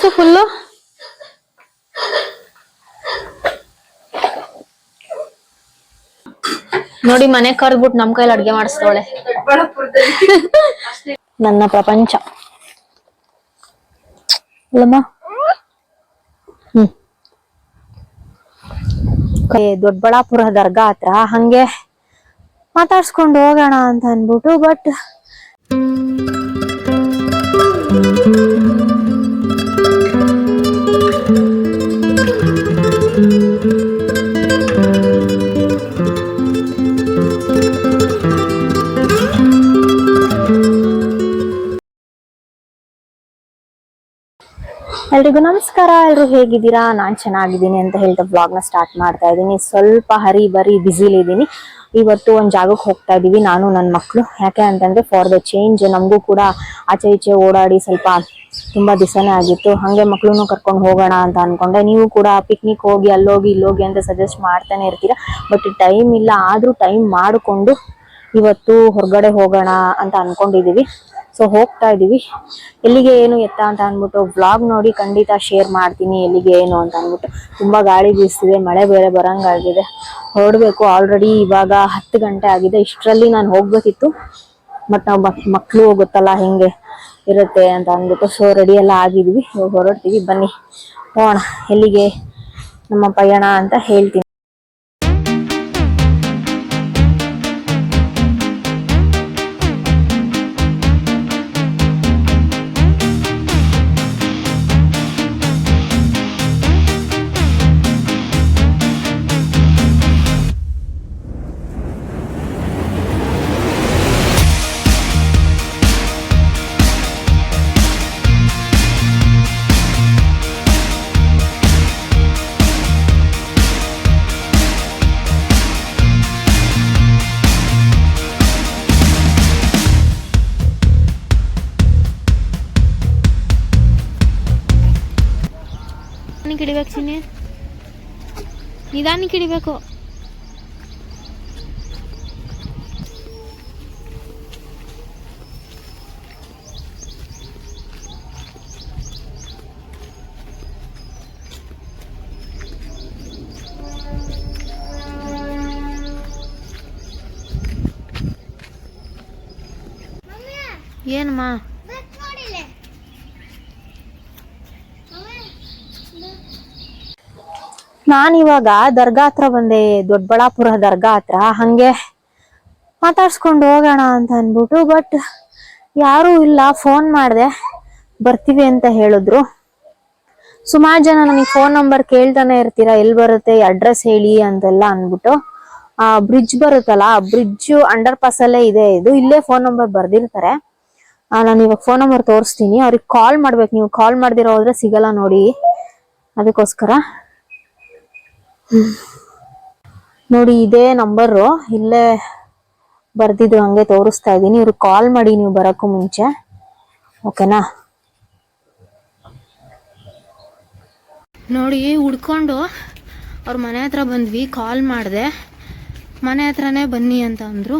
ತೋರ್ಸು ಫುಲ್ಲು? ನೋಡಿ ಮನೆ ಕರ್ದ್ಬಿಟ್ಟು ನಮ್ ಕೈಲಿ ಅಡ್ಗೆ ಮಾಡಿಸ್ತಾವಳೆ. ನನ್ನ ಪ್ರಪಂಚ. ಅಲ್ಲಮ್ಮ. ಹ್ಮ್. ದೊಡ್ಡಬಳ್ಳಾಪುರ ದರ್ಗಾ ಹತ್ರ ಹಂಗೆ ಮಾತಾಡ್ಸ್ಕೊಂಡು ಹೋಗೋಣ ಅಂತ ಅನ್ಬಿಟ್ಟು ಬಟ್ ಎಲ್ರಿಗೂ ನಮಸ್ಕಾರ. ಎಲ್ರು ಹೇಗಿದ್ದೀರಾ? ನಾನು ಚೆನ್ನಾಗಿದ್ದೀನಿ ಅಂತ ಹೇಳ್ತಾ ಬ್ಲಾಗ್ನ ಸ್ಟಾರ್ಟ್ ಮಾಡ್ತಾ ಇದ್ದೀನಿ. ಸ್ವಲ್ಪ ಹರಿ ಬರಿ ಬಿಸಿಲಿದ್ದೀನಿ ಇವತ್ತು ಒಂದು ಜಾಗಕ್ಕೆ ಹೋಗ್ತಾ ಇದ್ದೀವಿ. ನಾನು ನನ್ನ ಮಕ್ಕಳು ಯಾಕೆ ಅಂತಂದ್ರೆ ಫಾರ್ ದ ಚೇಂಜ್ ನಮಗೂ ಕೂಡ ಆಚೆ ಈಚೆ ಓಡಾಡಿ ಸ್ವಲ್ಪ ತುಂಬಾ ದಿವಸನೇ ಆಗಿತ್ತು. ಹಾಗೆ ಮಕ್ಕಳೂ ಕರ್ಕೊಂಡು ಹೋಗೋಣ ಅಂತ ಅನ್ಕೊಂಡೆ. ನೀವು ಕೂಡ ಪಿಕ್ನಿಕ್ ಹೋಗಿ, ಅಲ್ಲೋಗಿ, ಇಲ್ಲೋಗಿ ಅಂತ ಸಜೆಸ್ಟ್ ಮಾಡ್ತಾನೆ ಇರ್ತೀರಾ? ಬಟ್ ಟೈಮ್ ಇಲ್ಲ. ಆದ್ರೂ ಟೈಮ್ ಮಾಡಿಕೊಂಡು ಇವತ್ತು ಹೊರಗಡೆ ಹೋಗೋಣ ಅಂತ ಅನ್ಕೊಂಡಿದೀವಿ ಸೊ ಹೋಗ್ತಾ ಇದೀವಿ. ಎಲ್ಲಿಗೆ ಏನು ಎತ್ತ ಅಂತ ಅನ್ಬಿಟ್ಟು ವ್ಲಾಗ್ ನೋಡಿ ಖಂಡಿತ ಶೇರ್ ಮಾಡ್ತೀನಿ ಎಲ್ಲಿಗೆ ಏನು ಅಂತ ಅನ್ಬಿಟ್ಟು ತುಂಬಾ ಗಾಳಿ ಬೀಸ್ತಿದೆ, ಮಳೆ ಬೇರೆ ಬರಂಗಾಗಿದೆ. ಹೊರಡ್ಬೇಕು ಆಲ್ರೆಡಿ ಇವಾಗ ಹತ್ತು ಗಂಟೆ ಆಗಿದೆ. ಇಷ್ಟರಲ್ಲಿ ನಾನು ಹೋಗ್ಬೇಕಿತ್ತು. ಮತ್ತೆ ನಾವು ಮಕ್ಕಳು ಗೊತ್ತಲ್ಲ ಹೆಂಗೆ ಇರುತ್ತೆ ಅಂತ ಅಂದ್ಬಿಟ್ಟು. ಸೊ ರೆಡಿ ಎಲ್ಲ ಆಗಿದೀವಿ. ಹೊರಡ್ತೀವಿ. ಬನ್ನಿ. ಹೋಗೋಣ ಎಲ್ಲಿಗೆ ನಮ್ಮ ಪಯಣ ಅಂತ ಹೇಳ್ತೀನಿ. ನಿಧಾನಕ್ಕೆ ಹಿಡಿಬೇಕು ಏನಮ್ಮ ನಾನಿವಾಗ ದರ್ಗಾ ಹತ್ರ ಬಂದೆ, ದೊಡ್ಡಬಳ್ಳಾಪುರ ದರ್ಗಾ ಹತ್ರ. ಹಂಗೆ ಮಾತಾಡ್ಸ್ಕೊಂಡು ಹೋಗೋಣ ಅಂತ ಅನ್ಬಿಟ್ಟು ಬಟ್ ಯಾರೂ ಇಲ್ಲ ಫೋನ್ ಮಾಡಿದೆ. ಬರ್ತೀವಿ ಅಂತ ಹೇಳಿದ್ರು. ಸುಮಾರು ಜನ ನನಗೆ ಫೋನ್ ನಂಬರ್ ಕೇಳ್ತಾನೆ ಇರ್ತೀರಾ ಎಲ್ಲಿ ಬರುತ್ತೆ ಅಡ್ರೆಸ್ ಹೇಳಿ ಅಂತೆಲ್ಲ ಅನ್ಬಿಟ್ಟು ಆ ಬ್ರಿಡ್ಜ್ ಬರುತ್ತಲ್ಲ, ಆ ಬ್ರಿಡ್ಜ್ ಅಂಡರ್ ಪಾಸ್ ಅಲ್ಲೇ ಇದೆ ಇದು, ಇಲ್ಲೇ ಫೋನ್ ನಂಬರ್ ಬರ್ದಿರ್ತಾರೆ. ನಾನು ಇವಾಗ ಫೋನ್ ನಂಬರ್ ತೋರಿಸ್ತೀನಿ. ಅವ್ರಿಗೆ ಕಾಲ್ ಮಾಡ್ಬೇಕು, ನೀವು ಕಾಲ್ ಮಾಡ್ದಿರೋ ಹೋದ್ರೆ ಸಿಗಲ್ಲ ನೋಡಿ. ಅದಕ್ಕೋಸ್ಕರ ನೋಡಿ, ಇದೇ ನಂಬರು. ಇಲ್ಲೇ ಬರ್ದಿದ್ರು ಹಂಗೆ ತೋರಿಸ್ತಾ ಇದ್ದೀನಿ. ಇವ್ರು ಕಾಲ್ ಮಾಡಿ ನೀವು ಬರೋಕ್ಕೂ ಮುಂಚೆ. ಓಕೆನಾ ನೋಡಿ, ಹುಡ್ಕೊಂಡು ಅವ್ರ ಮನೆ ಹತ್ರ ಬಂದ್ವಿ ಕಾಲ್ ಮಾಡಿದೆ. ಮನೆ ಹತ್ರನೇ ಬನ್ನಿ ಅಂತ ಅಂದರು.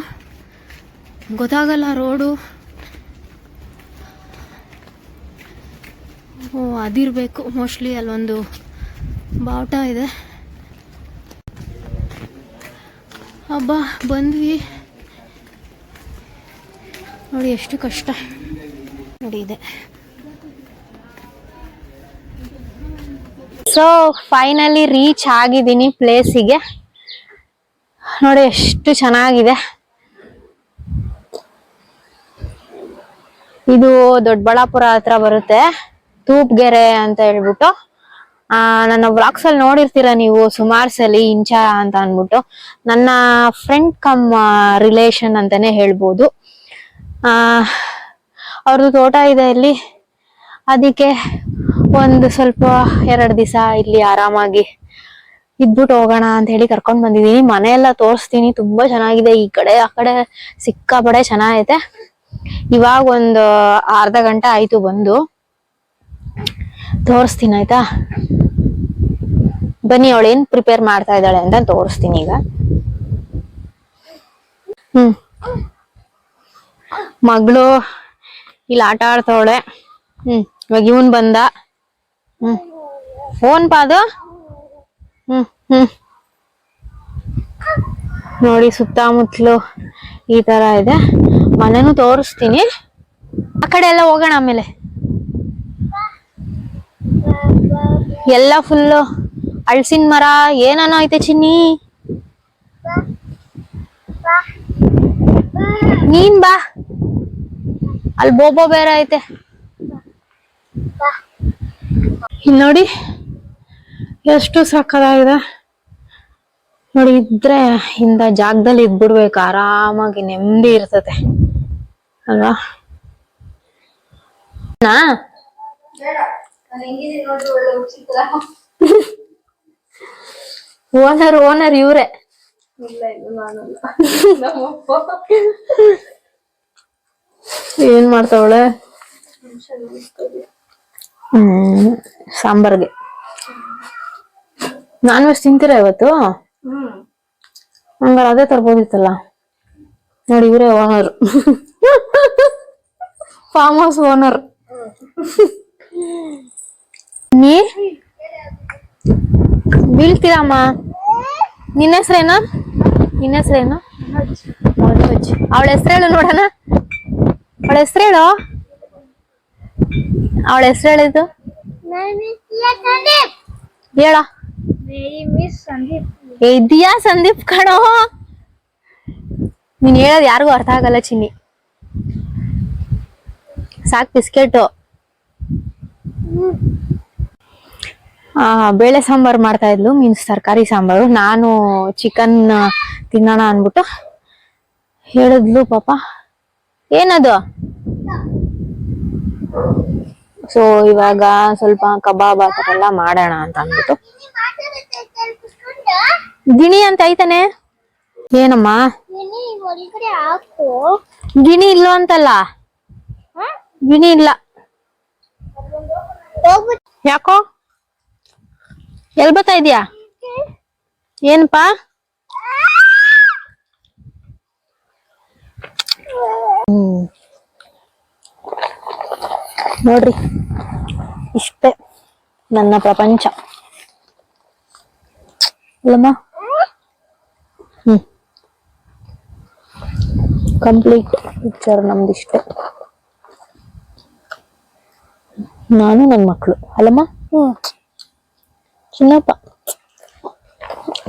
ಗೊತ್ತಾಗಲ್ಲ ರೋಡು. ಓ, ಅದಿರಬೇಕು. ಮೋಸ್ಟ್ಲಿ ಅಲ್ಲೊಂದು ಬಾವುಟ ಇದೆ. ಹಬ್ಬ ಬಂದ್ವಿ. ನೋಡಿ ಎಷ್ಟು ಕಷ್ಟ. ನೋಡಿ ಇದೆ. ಸೊ ಫೈನಲಿ ರೀಚ್ ಆಗಿದ್ದೀನಿ ಪ್ಲೇಸಿಗೆ ನೋಡಿ ಎಷ್ಟು ಚೆನ್ನಾಗಿದೆ. ಇದು ದೊಡ್ಡಬಳ್ಳಾಪುರ ಹತ್ರ ಬರುತ್ತೆ. ತೂಪ್ಗೆರೆ ಅಂತ ಹೇಳ್ಬಿಟ್ಟು. ಆ, ನನ್ನ ವ್ಲಾಗ್ಸ್ ಅಲ್ಲಿ ನೋಡಿರ್ತೀರ ನೀವು ಸುಮಾರು ಸಲಿ ಇಂಚ ಅಂತ ಅನ್ಬಿಟ್ಟು ನನ್ನ ಫ್ರೆಂಡ್ ಕಮ್ ರಿಲೇಷನ್ ಅಂತಾನೆ ಹೇಳ್ಬೋದು. ಆ ಅವ್ರದ್ದು ತೋಟ ಇದೆ ಇಲ್ಲಿ ಅದಕ್ಕೆ ಒಂದು ಸ್ವಲ್ಪ ಎರಡು ದಿವಸ ಇಲ್ಲಿ ಆರಾಮಾಗಿ ಇದ್ಬಿಟ್ಟು ಹೋಗೋಣ ಅಂತ ಹೇಳಿ ಕರ್ಕೊಂಡು ಬಂದಿದ್ದೀನಿ. ಮನೆ ಎಲ್ಲ ತೋರಿಸ್ತೀನಿ. ತುಂಬಾ ಚೆನ್ನಾಗಿದೆ. ಈ ಕಡೆ, ಆ ಕಡೆ ಸಿಕ್ಕಾಪಡೆ ಚೆನ್ನಾಗೈತೆ. ಇವಾಗ ಒಂದು ಅರ್ಧ ಗಂಟೆ ಆಯ್ತು ಬಂದು. ತೋರಿಸ್ತೀನಿ, ಆಯ್ತಾ? ಬನ್ನಿ ಅವಳು ಏನ್ ಪ್ರಿಪೇರ್ ಮಾಡ್ತಾ ಇದ್ದಾಳೆ ಅಂತ ತೋರಿಸ್ತೀನಿ ಈಗ. ಹ್ಮ್. ಮಗಳು ಇಲ್ಲಿ ಆಟ ಆಡ್ತಾವಳೆ. ಹ್ಮ್. ಇವಾಗ ಇವನ್ ಬಂದ. ಹ್ಮ್. ಫೋನ್ ಪಾ ಅದು? ಹ್ಮ್ ಹ್ಮ್. ನೋಡಿ ಸುತ್ತಮುತ್ತಲು ಈ ತರ ಇದೆ. ಮನೆನೂ ತೋರಿಸ್ತೀನಿ. ಆ ಕಡೆ ಎಲ್ಲ ಹೋಗೋಣ ಆಮೇಲೆ. ಎಲ್ಲ ಫುಲ್ಲು ಹಳ್ಸಿನ ಮರ ಏನನೋ ಐತೆ ಚಿನ್ನಿ? ನೀನ್ ಬಾ. ಅಲ್ಲಿ ಬೋಬೋ ಬೇರೆ ಐತೆ. ಇಲ್ಲಿ ನೋಡಿ ಎಷ್ಟು ಸಕ್ಕದಾಗಿದೆ ನೋಡಿ ಇದ್ರೆ ಇಂದ ಜಾಗದಲ್ಲಿ ಇದ್ಬಿಡ್ಬೇಕು ಆರಾಮಾಗಿ ನೆಮ್ಮದಿ ಇರ್ತತೆ ಅಲ್ವಾ? ನಾ? ಓನರ್ ಓನರ್ ಇವ್ರೆ. ಏನ್ ಮಾಡ್ತಾವಳೆ? ಹ್ಮ್ ಸಾಂಬಾರ್ಗೆ. ನಾನ್ ವೆಜ್ ತಿಂತೀರಾ ಇವತ್ತು? ಹಂಗಾರೆ ಅದೇ ತರ್ಬೋದಿತ್ತಲ್ಲ. ನೋಡಿ ಇವರೇ ಓನರ್ ಫಾರ್ಮ್ ಹೌಸ್ ಓನರ್ ನೀ ಬೀಳ್ತೀರಮ್ಮ ನಿನ್ನ ಹೆಸ್ರೇನು ನಿನ್ನ ಹೆಸ್ರೇನು ಮನೋಜ್ ಅವಳ ಹೆಸ್ರೇಳು ನೋಡೋಣ ಅವಳ ಹೆಸ್ರೇಳು ಅವಳ ಹೆಸ್ರು ಹೇಳಿದ್ದು ಹೇಳ ಇದೆಯಾ ಸಂದೀಪ್ ಕಣೋ ನೀನ್ ಹೇಳೋದ್ ಯಾರಿಗೂ ಅರ್ಥ ಆಗಲ್ಲ ಚಿನ್ನಿ ಸಾಕ್ ಬಿಸ್ಕೆಟ್ ಆ ಬೇಳೆ ಸಾಂಬಾರ್ ಮಾಡ್ತಾ ಇದ್ಲು ಮೀನ್ಸ್ ತರಕಾರಿ ಸಾಂಬಾರು. ನಾನು ಚಿಕನ್ ತಿನ್ನೋಣ ಅನ್ಬಿಟ್ಟು ಹೇಳಿದ್ಲು ಪಾಪ. ಏನದು? ಸೊ ಇವಾಗ ಸ್ವಲ್ಪ ಕಬಾಬ್ ಆ ಥರ ಎಲ್ಲ ಮಾಡೋಣ ಅಂತ ಅಂದ್ಬಿಟ್ಟು. ಗಿಣಿ ಅಂತ ಐತಾನೆ? ಏನಮ್ಮ? ಗಿಣಿ ಇಲ್ಲೋ ಅಂತಲ್ಲ? ಗಿಣಿ ಇಲ್ಲ. ಯಾಕೋ? ಎಲ್ ಬರ್ತಾ ಇದೀಯಾ? ಏನಪ್ಪಾ ನೋಡ್ರಿ, ಇಷ್ಟೇ ನನ್ನ ಪ್ರಪಂಚ. ಅಲ್ಲಮ್ಮ ಹ್ಮ್. ಕಂಪ್ಲೀಟ್ ಪಿಕ್ಚರ್ ನಮ್ದಿಷ್ಟೇ ನಾನು ನನ್ನ ಮಕ್ಕಳು ಅಲ್ಲಮ್ಮ? ಹ್ಮ್. ಚಿನ್ನಪ್ಪ.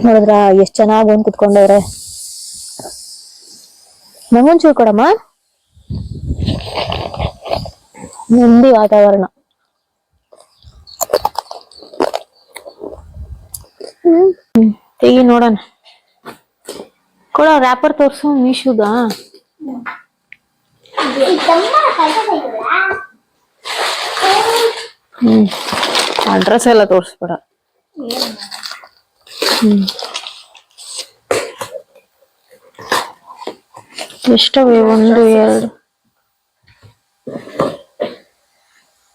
ನೋಡಿದ್ರ, ಎಷ್ಟ್ ಚೆನ್ನಾಗಿ ಬಂದ್ ಕುತ್ಕೊಂಡವ್ರೆ. ನಂಗೊಂಚೂರು ಕೊಡಮ್ಮ. ನಂದಿ ವಾತಾವರಣ. ತೆಗಿ ನೋಡೋಣ. ಕೊಡೋ ರ್ಯಾಪರ್ ತೋರ್ಸು, ಮೀಶುದ? ಹ್ಮ್, ಅಡ್ರೆಸ್ ಎಲ್ಲ ತೋರಿಸ್ಬೇಡ. ಎಷ್ಟವೆ ಒಂದು ಎರಡು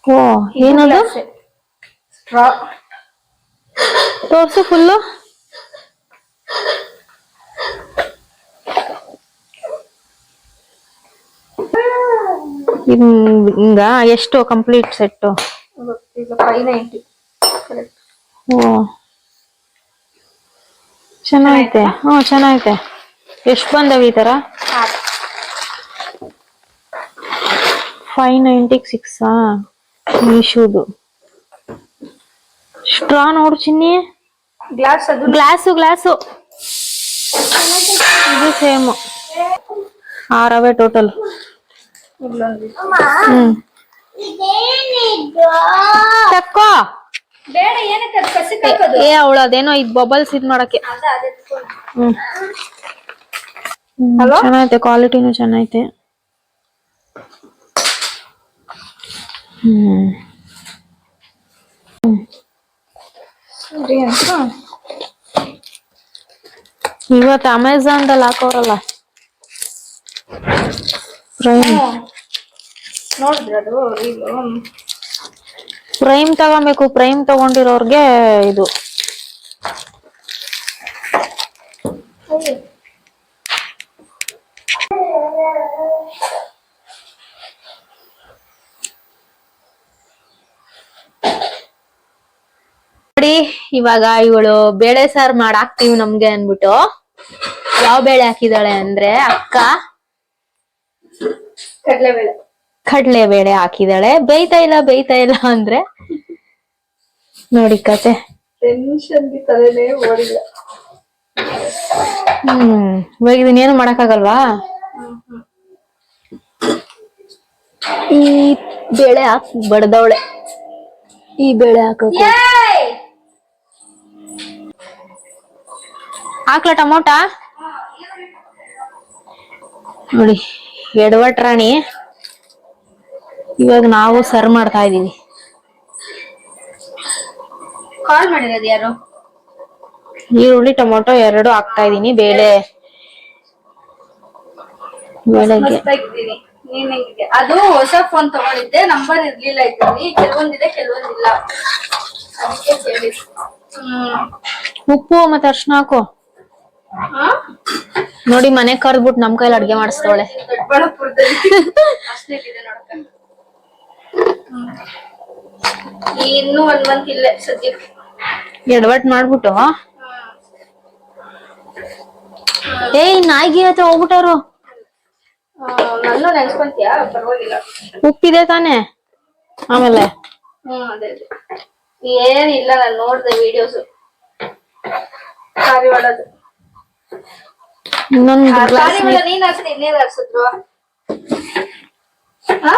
ಓ ಏನದು ತೋರ್ಸು ಫುಲ್ಲು ಹಿಂಗ ಎಷ್ಟು ಕಂಪ್ಲೀಟ್ ಸೆಟ್ಟು ಫೈವ್ ನೈಂಟಿ ಓ ಚೆನ್ನಾಗೈತೆ. ಹ್ಞೂ ಚೆನ್ನಾಗೈತೆ. ಎಷ್ಟು ಬಂದವ ಈ ತರ ಫೈವ್ ನೈಂಟಿಗೆ ಸಿಕ್ಸಾ? ಮೀಶೋದು. ಸ್ಟ್ರಾ ನೋಡು ಚಿನ್ನಿ. ಗ್ಲಾಸ್ ಅದು. Glass glass. ಇದು ಸೇಮ್. ಆರವೇ ಟೋಟಲ್. ಇಲ್ಲೊಂದು ಹ್ಮ್. ಇದೇನಿದು ತಕ್ಕೋ. ಬೇಡ ಏನಕ್ಕೆ ಅದು ಕಸಿ ಹಾಕೋದು? ಏ ಅವಳು ಅದೇನೋ ಇದ್ ಬಬಲ್ಸ್ ಇದ್ ಮಾಡಕ್ಕೆ. ಅದ ಅದೇ ಹ್ಮ್. Hello? ಚೆನ್ನಾಗೈತೆ ಕ್ವಾಲಿಟಿನೂ ಚೆನ್ನಾಗೈತೆ. ಹ್ಮ್. ಸರಿ ಅಂತ. ಇವತ್ತು ಅಮೆಝಾನ್ದಲ್ಲಿ ಹಾಕೋರಲ್ಲ. ಪ್ರೈಮ್ ನೋಡಿದ್ರೆ ಅದು ಇದು. ಪ್ರೈಮ್ ತಗೋಬೇಕು ಪ್ರೈಮ್ ತಗೊಂಡಿರೋರ್ಗೆ ಇದು. ನೋಡಿ ಇವಾಗ ಇವಳು ಬೇಳೆ ಸಾರ್ ಮಾಡಾಕ್ತಿವಿ ನಮ್ಗೆ ಅನ್ಬಿಟ್ಟು ಯಾವ ಬೇಳೆ ಹಾಕಿದಾಳೆ ಅಂದ್ರೆ ಅಕ್ಕ? ಕಡಲೆಬೇಳೆ. ಕಡ್ಲೆ ಬೇಳೆ ಹಾಕಿದಾಳೆ ಬೇಯ್ತಾ ಇಲ್ಲ ಬೇಯ್ತಾ ಇಲ್ಲ ಅಂದ್ರೆ ನೋಡಿ ಕತೆ. ಹ್ಮ್. ಇವಾಗ ಇದನ್ನ ಏನು ಮಾಡಕ್ಕಾಗಲ್ವಾ? ಈ ಬೇಳೆ ಹಾಕ್ ಬಡ್ದವಳೆ. ಈ ಬೇಳೆ ಹಾಕ ಹಾಕ್ಲ ಟಮೋಟ? ನೋಡಿ ಎಡವಟ್ ರಾಣಿ. ಇವಾಗ ನಾವು ಸರ್ವ್ ಮಾಡ್ತಾ ಇದೀವಿ ಕಾಲ್ ಮಾಡಿರೋದು ಯಾರು? ಈರುಳ್ಳಿ ಟೊಮೊಟೊ ಎರಡು ಹಾಕ್ತಾ ಇದೀನಿ ಬೇಳೆ. ಬೆಳಗ್ಗೆ ಅದು ಹೊಸ ಫೋನ್ ತಗೊಂಡಿದ್ದೆ ನಂಬರ್ ಇರ್ಲಿಲ್ಲ ಇದ್ರಲ್ಲಿ. ಕೆಲವೊಂದಿದೆ ಕೆಲವೊಂದಿಲ್ಲ. ಅದಕ್ಕೆ ಕೇಳಿ. ಉಪ್ಪು ಮತ್ತೆ ಅರ್ಶನ ಹಾಕು. ಹಾ? ನೋಡಿ ಮನೆ ಕರ್ದ್ಬಿಟ್ಟು ನಮ್ ಕೈಲಿ ಅಡ್ಗೆ ಮಾಡಿಸ್ತವಳೆ ದೊಡ್ಡಬಳ್ಳಾಪುರದಲ್ಲಿ ಅಷ್ಟೇ ಇದೆ ನೋಡಕ್ಕ ಹ್ಮ್. ಇನ್ನೂ ಒಂದ್ ಮಂತ್ ಇಲ್ಲೇ ಸದ್ಯಕ್ಕೆ ಎಡವಟ್ ಮಾಡ್ಬಿಟ್ಟು? ಏಯ್ ನಾಯಿಗೆ ಹತ್ರ ಹೋಗ್ಬಿಟ್ಟವ್ರು. ಪರವಾಗಿಲ್ಲ. ಉಪ್ಪಿದೆ ತಾನೆ? ಆಮೇಲೆ? ಹ್ಮ್ ಅದೇ ಅದೇ. ಏನಿಲ್ಲ ನಾನು ನೋಡ್ದೆ ವಿಡಿಯೋಸ್ ಸಾರಿ ಮಾಡೋದು. ಇನ್ನೊಂದು ಸಾರಿ ನೀನ್ ಹಾಕ್ಸಿ ಇನ್ನೇನ್ ಹಾಕ್ಸಿದ್ರು? ಹಾ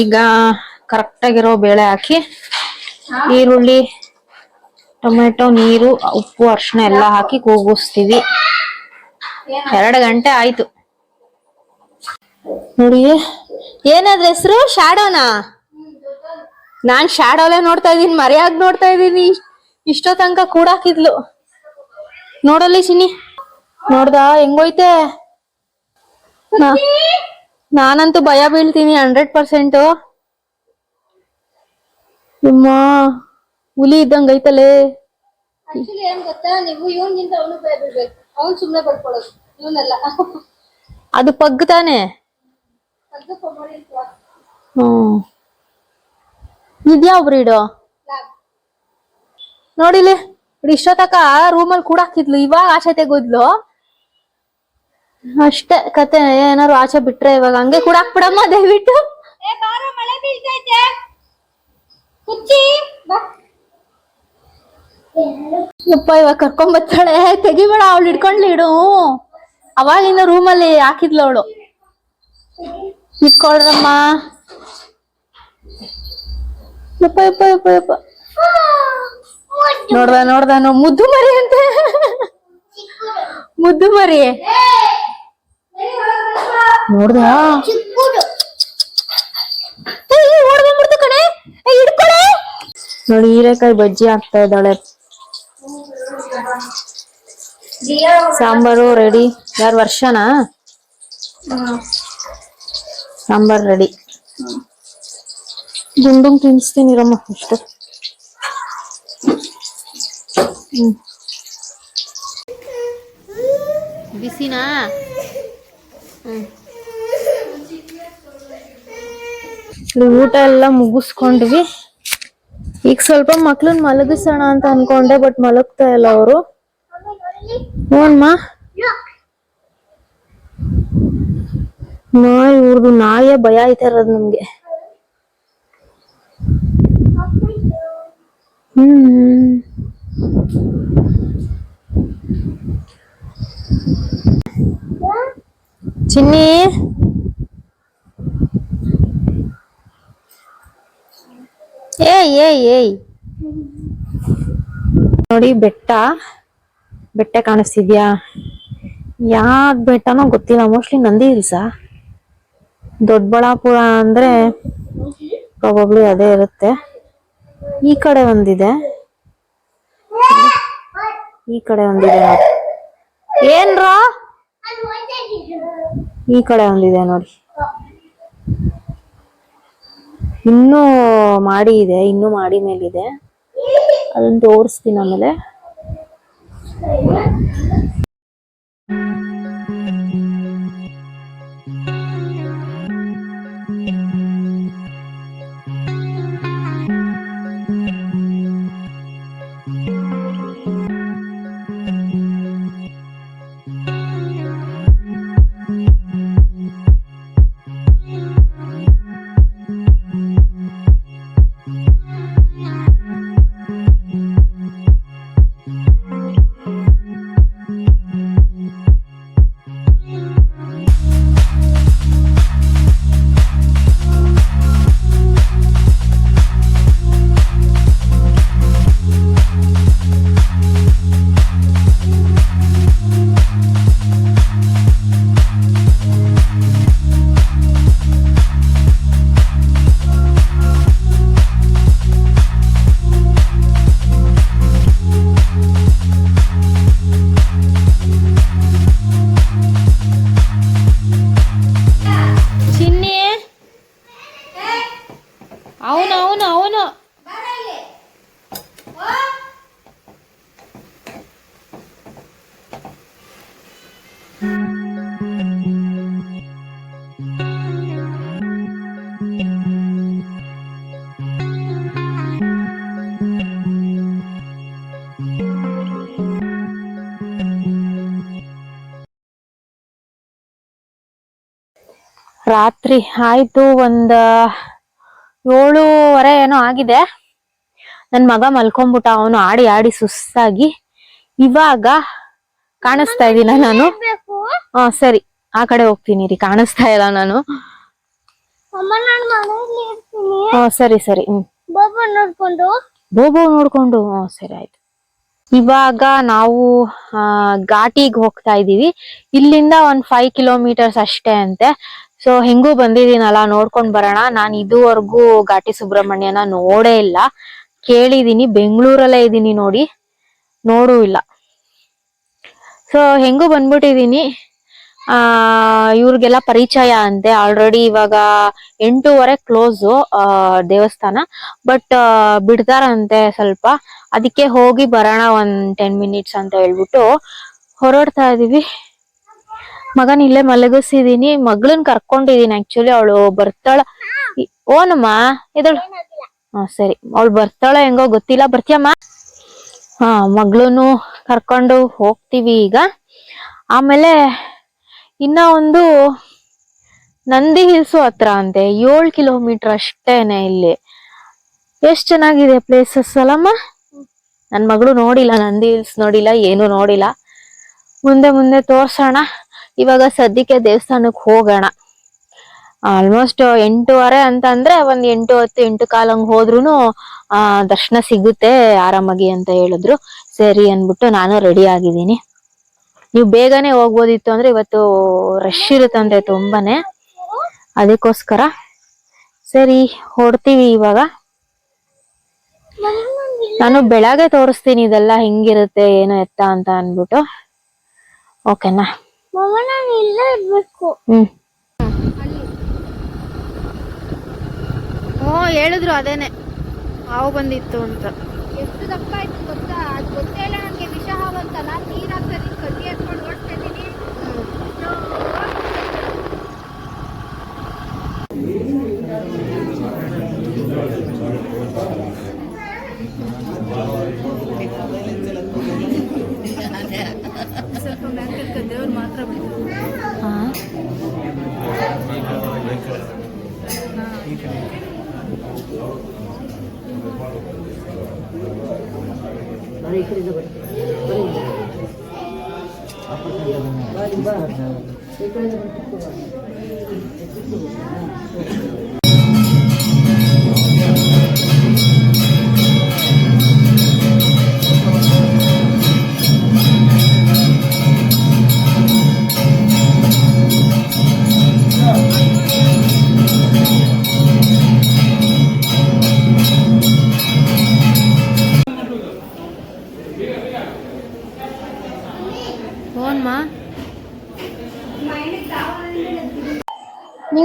ಈಗ ಕರೆಕ್ಟ್ ಆಗಿರೋ ಬೇಳೆ ಹಾಕಿ, ಈರುಳ್ಳಿ, ಟೊಮೆಟೊ, ನೀರು, ಉಪ್ಪು ಅರ್ಶಿನ ಎಲ್ಲ ಹಾಕಿ ಕೂಗಿಸ್ತೀವಿ. ಎರಡು ಗಂಟೆ ಆಯ್ತು. ನೋಡಿ, ಏನಾದ್ರ ಹೆಸರು? ಶಾಡೋನಾ ನಾನ್ ಶಾಡೋಲೆ ನೋಡ್ತಾ ಇದೀನಿ ಮರ್ಯಾಗ್ ನೋಡ್ತಾ ಇದೀನಿ ಇಷ್ಟೋ ತನಕ ಕೂಡಾಕಿದ್ಲು. ನೋಡಲಿ ಸಿನಿ ನೋಡ್ದ? ಹೆಂಗೋಯ್ತೆ? ನಾನಂತೂ ಭಯ ಬೀಳ್ತೀನಿ ಹಂಡ್ರೆಡ್ ಪರ್ಸೆಂಟ್ ನಿಮ್ಮ ಹುಲಿ ಇದ್ದಂಗ ಐತಲೇ. ಏನ್ ಗೊತ್ತಾ ನೀವು ಇವನ್ಗಿಂತ ಅವನು ಭಯ ಬೀಳ್ಬೇಕು. ಅವ್ನ್ ಸುಮ್ನೆ ಪಡ್ಕೊಳ್ಳೋದು ಇವನೆಲ್ಲ. ಅದು ಪಗ್ ತಾನೆ. ಹ್ಮ್. ಇದ್ಯಾವ ಬ್ರೀಡು ನೋಡಿಲಿ ಇಷ್ಟೊತ್ತಕ ರೂಮಲ್ಲಿ ಕೂಡ ಹಾಕಿದ್ಲು ಇವಾಗ ಆಚೆ ತೆಗೋದ್ಲು ಅಷ್ಟೇ ಕತೆ ಏನಾರು ಆಚೆ ಬಿಟ್ರೆ ಇವಾಗ ಹಂಗೆ ಕೂಡ ಹಾಕ್ಬಿಡಮ್ಮ ದಯವಿಟ್ಟು. ಯಪ್ಪ ಇವಾಗ ಕರ್ಕೊಂಡ್ ಬರ್ತಾಳೆ. ತೆಗಿಬೇಡ ಅವಳು ಇಡ್ಕೊಂಡ್ಲಿ ಇಡು. ಅವಾಗಿಂದ ರೂಮಲ್ಲಿ ಹಾಕಿದ್ಲು ಅವಳು. ಇಟ್ಕೊಳ್ರಮ್ಮ. ಯಪ್ಪ ಯಪ್ಪ ಯಪ್ಪ ಯಪ್ಪ. ನೋಡ್ದ ನೋಡ್ದ ನೋ ಮುದ್ದು ಮರಿ ಅಂತೆ. ಮುದ್ದು ಮರಿ. ನೋಡ್ದ? ನೋಡಿ ಹೀರೆಕಾಯಿ ಬಜ್ಜಿ ಆಗ್ತಾ ಇದ್ದಾಳೆ. ಸಾಂಬಾರು ರೆಡಿ ಯಾರು ವರ್ಷನಾ? ಸಾಂಬಾರ್ ರೆಡಿ ಗುಂಡುಂಗ್ ತಿನ್ಸ್ತೀನಿ ರಮ್ಮ ಅಷ್ಟು. ಬಿಸಿನಾ? ಊಟ ಎಲ್ಲ ಮುಗಿಸ್ಕೊಂಡ್ವಿ. ಈಗ ಸ್ವಲ್ಪ ಮಕ್ಳನ್ ಮಲಗಿಸೋಣ ಅಂತ ಅನ್ಕೊಂಡೆ ಬಟ್ ಮಲಗ್ತಾ ಇಲ್ಲ ಅವರು. ಹ್ಞೂನ್ಮಾ ನಾಯಿ ಇವ್ರದ್ದು ನಾಯಿಯ ಭಯ ಆಯ್ತಾ ಇರೋದು ನಮ್ಗೆ. ಹ್ಮ್. ಚಿನ್ನಿ. ಏಯ್ ಏಯ್ ಏಯ್. ನೋಡಿ, ಬೆಟ್ಟ. ಬೆಟ್ಟ ಕಾಣಿಸ್ತಿದ್ಯಾ? ಯಾಕ್ ಬೆಟ್ಟನೋ ಗೊತ್ತಿಲ್ಲ. ಮೋಸ್ಟ್ಲಿ ನಂದಿ ಇಲ್ಸ ದೊಡ್ಡಬಳ್ಳಾಪುರ ಅಂದ್ರೆ ಪ್ರಾಬಬ್ಲಿ ಅದೇ ಇರುತ್ತೆ. ಈ ಕಡೆ ಒಂದಿದೆ. ಈ ಕಡೆ ಒಂದಿದೆ. ಏನ್ರಾ? ಈ ಕಡೆ ಒಂದಿದೆ ನೋಡಿ. ಇನ್ನೂ ಮಾಡಿ ಇದೆ ಇನ್ನೂ ಮಾಡಿ ಮೇಲಿದೆ. ಅದನ್ನು ತೋರಿಸ್ತೀನಿ ಆಮೇಲೆ. ರಾತ್ರಿ ಆಯ್ತು ಒಂದ ಏಳುವರೆ ಏನೋ ಆಗಿದೆ. ನನ್ ಮಗ ಮಲ್ಕೊಂಡ್ಬಿಟ್ಟ ಅವನು ಆಡಿ ಆಡಿ ಸುಸ್ತಾಗಿ ಇವಾಗ ಕಾಣಿಸ್ತಾ ಇದೀನ ನಾನು. ಹಾ ಸರಿ. ಆ ಕಡೆ ಹೋಗ್ತೀನಿ ರೀ ಕಾಣಿಸ್ತಾ ಇಲ್ಲ ನಾನು. ಹಾ ಸರಿ ಸರಿ ಹ್ಮ್. ನೋಡ್ಕೊಂಡು. ಬೋಬೋ ನೋಡ್ಕೊಂಡು ಹಾ ಸರಿ ಆಯ್ತು. ಇವಾಗ ನಾವು ಆ ಘಾಟಿಗೆ ಹೋಗ್ತಾ ಇದೀವಿ. ಇಲ್ಲಿಂದ ಒಂದ್ ಫೈವ್ ಕಿಲೋಮೀಟರ್ಸ್ ಅಷ್ಟೇ ಅಂತೆ. ಸೊ ಹೆಂಗೂ ಬಂದಿದ್ದೀನಲ್ಲ, ನೋಡ್ಕೊಂಡ್ ಬರೋಣ. ನಾನ್ ಇದುವರೆಗೂ ಘಾಟಿ ಸುಬ್ರಹ್ಮಣ್ಯನ ನೋಡೇ ಇಲ್ಲ. ಕೇಳಿದೀನಿ, ಬೆಂಗಳೂರಲ್ಲೇ ಇದ್ದೀನಿ ನೋಡಿ. ನೋಡೂ ಇಲ್ಲ. ಸೊ ಹೆಂಗೂ ಬಂದ್ಬಿಟ್ಟಿದೀನಿ. ಆ, ಇವ್ರಿಗೆಲ್ಲ ಪರಿಚಯ ಅಂತೆ. ಆಲ್ರೆಡಿ ಇವಾಗ ಎಂಟೂವರೆ ಕ್ಲೋಸು ದೇವಸ್ಥಾನ. ಬಟ್ ಬಿಡ್ತಾರಂತೆ ಸ್ವಲ್ಪ. ಅದಕ್ಕೆ ಹೋಗಿ ಬರೋಣ ಒಂದ್ ಟೆನ್ ಮಿನಿಟ್ಸ್ ಅಂತ ಹೇಳ್ಬಿಟ್ಟು ಹೊರಡ್ತಾ ಇದೀವಿ. ಮಗನ್ ಇಲ್ಲೇ ಮಲಗಿಸಿದೀನಿ, ಮಗಳನ್ ಕರ್ಕೊಂಡಿದೀನಿ ಆಕ್ಚುಲಿ ಅವಳು ಬರ್ತಾಳ. ಓನಮ್ಮ, ಇದಳು. ಹಾ, ಸರಿ. ಅವಳು ಬರ್ತಾಳ ಹೆಂಗೋ ಗೊತ್ತಿಲ್ಲ, ಬರ್ತೀಯಮ್ಮ? ಹಾ ಮಗಳನು ಕರ್ಕೊಂಡು ಹೋಗ್ತೀವಿ ಈಗ. ಆಮೇಲೆ ಇನ್ನ ಒಂದು ನಂದಿ ಹಿಲ್ಸು ಹತ್ರ ಅಂತೆ, ಏಳ್ ಕಿಲೋಮೀಟರ್ ಅಷ್ಟೇನೆ ಇಲ್ಲಿ. ಎಷ್ಟ್ ಚೆನ್ನಾಗಿದೆ ಪ್ಲೇಸಸ್ ಅಲ್ಲಮ್ಮ? ನನ್ ಮಗಳು ನೋಡಿಲ್ಲ, ನಂದಿ ಹಿಲ್ಸ್ ನೋಡಿಲ್ಲ, ಏನು ನೋಡಿಲ್ಲ. ಮುಂದೆ ಮುಂದೆ ತೋರ್ಸೋಣ. ಇವಾಗ ಸದ್ಯಕ್ಕೆ ದೇವಸ್ಥಾನಕ್ ಹೋಗೋಣ. ಆಲ್ಮೋಸ್ಟ್ ಎಂಟೂವರೆ ಅಂತ ಅಂದ್ರೆ ಒಂದ್ ಎಂಟು ಹತ್ತು, ಎಂಟು ಕಾಲಂಗ್ ಹೋದ್ರೂನು, ಆ, ದರ್ಶನ ಸಿಗುತ್ತೆ ಆರಾಮಾಗಿ ಅಂತ ಹೇಳಿದ್ರು. ಸರಿ ಅನ್ಬಿಟ್ಟು ನಾನು ರೆಡಿ ಆಗಿದ್ದೀನಿ. ನೀವು ಬೇಗನೆ ಹೋಗ್ಬೋದಿತ್ತು ಅಂದ್ರೆ ಇವತ್ತು ರಶ್ ಇರುತ್ತಂತೆ ತುಂಬಾನೇ. ಅದಕ್ಕೋಸ್ಕರ ಸರಿ ಹೊಡ್ತೀವಿ ಇವಾಗ. ನಾನು ಬೆಳಗ್ಗೆ ತೋರಿಸ್ತೀನಿ ಇದೆಲ್ಲ ಹೆಂಗಿರುತ್ತೆ, ಏನು ಎತ್ತ ಅಂತ ಅನ್ಬಿಟ್ಟು ಓಕೆನಾ ಮಮ್ಮ ನಾನು ಇಲ್ಲೇ ಇರ್ಬೇಕು. ಹ್ಮ್. ಓ ಹೇಳಿದ್ರು ಅದೇನೆ. ಹಾವು ಬಂದಿತ್ತು ಅಂತ. ಎಷ್ಟು ದಪ್ಪ ಆಯ್ತು ಗೊತ್ತಾ? ಅದು ಗೊತ್ತೇ ಇಲ್ಲ ನನಗೆ ವಿಷ ಹಾವಂತಲ್ಲ ನೀರ್ ಹಾಕ್ತಾರೆ ಕಟ್ಟಿ ಎತ್ಕೊಂಡು ಓಡಿಸ್ತಾ ಇದ್ದೀನಿ ಓನ್ಮಾ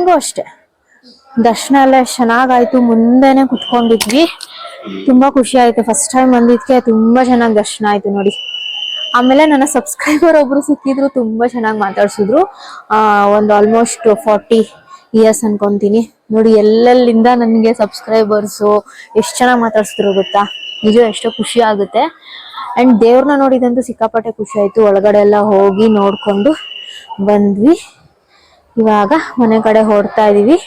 ನಿಂಗೂ ಅಷ್ಟೆ. ದರ್ಶನ ಎಲ್ಲ ಚೆನ್ನಾಗಾಯ್ತು. ಮುಂದೆನೆ ಕುತ್ಕೊಂಡಿದ್ವಿ. ತುಂಬಾ ಖುಷಿ ಆಯ್ತು. ಫಸ್ಟ್ ಟೈಮ್ ಬಂದಿದ್ಕೆ ತುಂಬಾ ಚೆನ್ನಾಗಿ ದರ್ಶನ ಆಯ್ತು ನೋಡಿ. ಆಮೇಲೆ ನನ್ನ ಸಬ್ಸ್ಕ್ರೈಬರ್ ಒಬ್ರು ಸಿಕ್ಕಿದ್ರು, ತುಂಬಾ ಚೆನ್ನಾಗಿ ಮಾತಾಡ್ಸಿದ್ರು. ಆ, ಒಂದು ಆಲ್ಮೋಸ್ಟ್ ಫಾರ್ಟಿ ಇಯರ್ಸ್ ಅನ್ಕೊಂತೀನಿ. ನೋಡಿ, ಎಲ್ಲೆಲ್ಲಿಂದ ನನಗೆ ಸಬ್ಸ್ಕ್ರೈಬರ್ಸು ಎಷ್ಟ್ ಚೆನ್ನಾಗಿ ಮಾತಾಡ್ಸಿದ್ರು ಗೊತ್ತಾ? ನಿಜ ಎಷ್ಟೋ ಖುಷಿ ಆಗುತ್ತೆ. ಅಂಡ್ ದೇವ್ರನ್ನ ನೋಡಿದಂತೂ ಸಿಕ್ಕಾಪಟ್ಟೆ ಖುಷಿ ಆಯ್ತು. ಒಳಗಡೆ ಎಲ್ಲ ಹೋಗಿ ನೋಡ್ಕೊಂಡು ಬಂದ್ವಿ. ಇವಾಗ ಮನೆ ಕಡೆ ಹೊರಡ್ತಾ ಇದೀವಿ.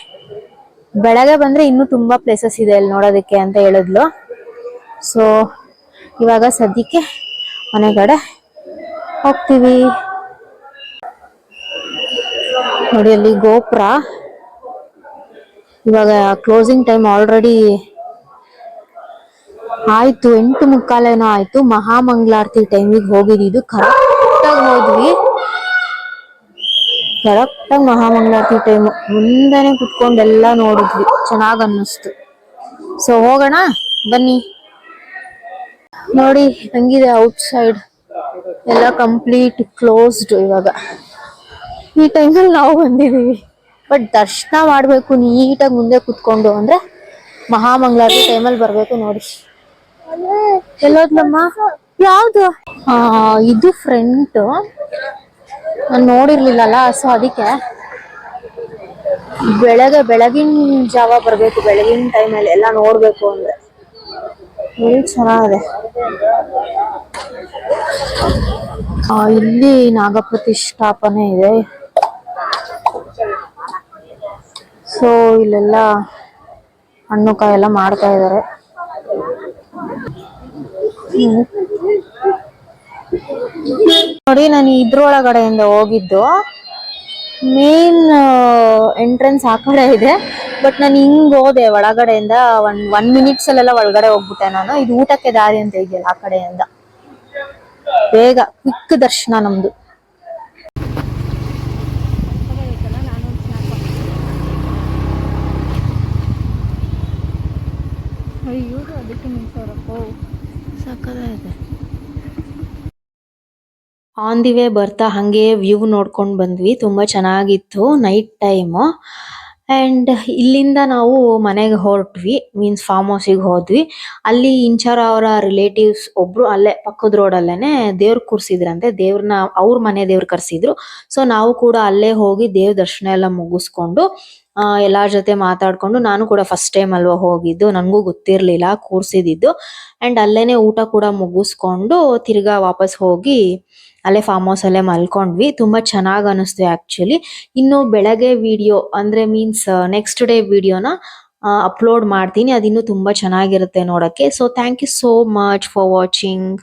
ಬೆಳಗ್ಗೆ ಬಂದ್ರೆ ಇನ್ನೂ ತುಂಬಾ ಪ್ಲೇಸಸ್ ಇದೆ ಅಲ್ಲಿ ನೋಡೋದಕ್ಕೆ ಅಂತ ಹೇಳಿದ್ಲು. ಸೊ ಇವಾಗ ಸದ್ಯಕ್ಕೆ ಮನೆ ಕಡೆ ಹೋಗ್ತೀವಿ. ನೋಡಿ ಅಲ್ಲಿ ಗೋಪುರ. ಇವಾಗ ಕ್ಲೋಸಿಂಗ್ ಟೈಮ್ ಆಲ್ರೆಡಿ ಆಯ್ತು, ಎಂಟು ಮುಕ್ಕಾಲೇನೋ ಆಯ್ತು. ಮಹಾಮಂಗಳಾರತಿ ಟೈಮಿಗೆ ಹೋಗಿದ್ದು ಕರೆಕ್ಟ್ ಆಗಿ ಹೋದ್ವಿ. ಕರೆಕ್ಟ್ ಆಗಿ ಮಹಾಮಂಗಳಾರತಿ ಟೈಮ್ ಮುಂದೆನೆ ಕುತ್ಕೊಂಡೆಲ್ಲ ನೋಡಿದ್ವಿ. ಚೆನ್ನಾಗ್ ಅನ್ನಿಸ್ತು. ಸೊ ಹೋಗೋಣ? ಬನ್ನಿ. ನೋಡಿ, ಹಂಗಿದೆ ಔಟ್ ಸೈಡ್ ಎಲ್ಲ ಕಂಪ್ಲೀಟ್ ಕ್ಲೋಸ್ಡ್ ಇವಾಗ. ಈ ಟೈಮಲ್ಲಿ ನಾವು ಬಂದಿದ್ದೀವಿ. ಬಟ್ ದರ್ಶನ ಮಾಡಬೇಕು, ನೀಟಾಗಿ ಮುಂದೆ ಕುತ್ಕೊಂಡು ಅಂದ್ರೆ ಮಹಾಮಂಗಳಾರತಿ ಟೈಮಲ್ಲಿ ಬರಬೇಕು ನೋಡಿ. ಎಲ್ಲೋದ್ಲಮ್ಮ? ಯಾವುದು? ಇದು ಫ್ರಂಟ್ ನಾನು ನೋಡಿರ್ಲಿಲ್ಲಲ್ಲ ಸೊ ಅದಕ್ಕೆ ಬೆಳಗ್ಗೆ, ಬೆಳಗಿನ ಜಾವ ಬರಬೇಕು, ಬೆಳಗಿನ ಟೈಮಲ್ಲಿ ಎಲ್ಲ ನೋಡಬೇಕು ಅಂದ್ರೆ. ಎಲ್ಲಿ ಚೆನ್ನಾಗಿದೆ. ಇಲ್ಲಿ ನಾಗಪ್ರತಿಷ್ಠಾಪನೆ ಇದೆ. ಸೊ ಇಲ್ಲೆಲ್ಲ ಹಣ್ಣು ಕಾಯಿ ಎಲ್ಲ ಮಾಡ್ತಾ ಇದ್ದಾರೆ ನೋಡಿ, ನಾನು ಇದ್ರೊಳಗಡೆಯಿಂದ ಹೋಗಿದ್ದು. ಮೇನ್ ಎಂಟ್ರೆನ್ಸ್ ಆ ಕಡೆ ಇದೆ. ಬಟ್ ನಾನು ಹಿಂಗ್ ಹೋದೆ, ಒಳಗಡೆಯಿಂದ ಒನ್ ಒನ್ ಮಿನಿಟ್ಸ್ ಅಲ್ಲೆಲ್ಲ ಒಳಗಡೆ ಹೋಗ್ಬಿಟ್ಟೆ ನಾನು. ಇದು ಊಟಕ್ಕೆ ದಾರಿ ಅಂತ ಇದೆಯಲ್ಲ ಆ ಕಡೆಯಿಂದ. ಬೇಗ ಕ್ವಿಕ್ ದರ್ಶನ ನಮ್ದು. ಆನ್ ದಿ ವೇ ಬರ್ತಾ ಹಂಗೆ ವ್ಯೂ ನೋಡ್ಕೊಂಡು ಬಂದ್ವಿ. ತುಂಬಾ ಚೆನ್ನಾಗಿತ್ತು ನೈಟ್ ಟೈಮು ಅಂಡ್ ಇಲ್ಲಿಂದ ನಾವು ಮನೆಗೆ ಹೊರಟ್ವಿ ಮೀನ್ಸ್ ಫಾರ್ಮ್ ಹೌಸಿಗೆ ಹೋದ್ವಿ. ಅಲ್ಲಿ ಇಂಚರ ಅವರ ರಿಲೇಟಿವ್ಸ್ ಒಬ್ರು ಅಲ್ಲೇ ಪಕ್ಕದ ರೋಡಲ್ಲೇ ದೇವ್ರ ಕೂರಿಸಿದ್ರಂತೆ. ದೇವ್ರನ್ನ ಅವ್ರ ಮನೆ ದೇವ್ರ ಕರೆಸಿದ್ರು. ಸೊ ನಾವು ಕೂಡ ಅಲ್ಲೇ ಹೋಗಿ ದೇವ್ರ ದರ್ಶನ ಎಲ್ಲ ಮುಗಿಸ್ಕೊಂಡು ಎಲ್ಲರ ಜೊತೆ ಮಾತಾಡ್ಕೊಂಡು ನಾನು ಕೂಡ ಫಸ್ಟ್ ಟೈಮ್ ಅಲ್ವಾ ಹೋಗಿದ್ದು. ನನಗೂ ಗೊತ್ತಿರಲಿಲ್ಲ, ಕೂರಿಸಿದ್ದು. ಅಂಡ್ ಅಲ್ಲೇ ಊಟ ಕೂಡ ಮುಗಿಸ್ಕೊಂಡು ತಿರ್ಗಾ ವಾಪಸ್ ಹೋಗಿ ಅಲ್ಲೇ ಫಾರ್ಮ್ ಹೌಸ್ ಅಲ್ಲೇ ಮಲ್ಕೊಂಡ್ವಿ. ತುಂಬಾ ಚೆನ್ನಾಗಿ ಅನಿಸ್ತು ಆಕ್ಚುಲಿ ಇನ್ನು ಬೆಳಗ್ಗೆ ವಿಡಿಯೋ ಅಂದ್ರೆ ಮೀನ್ಸ್ ನೆಕ್ಸ್ಟ್ ಡೇ ವಿಡಿಯೋನ ಅಪ್ಲೋಡ್ ಮಾಡ್ತೀನಿ. ಅದಿನ್ನು ತುಂಬಾ ಚೆನ್ನಾಗಿರುತ್ತೆ ನೋಡಕ್ಕೆ. So thank you so much for watching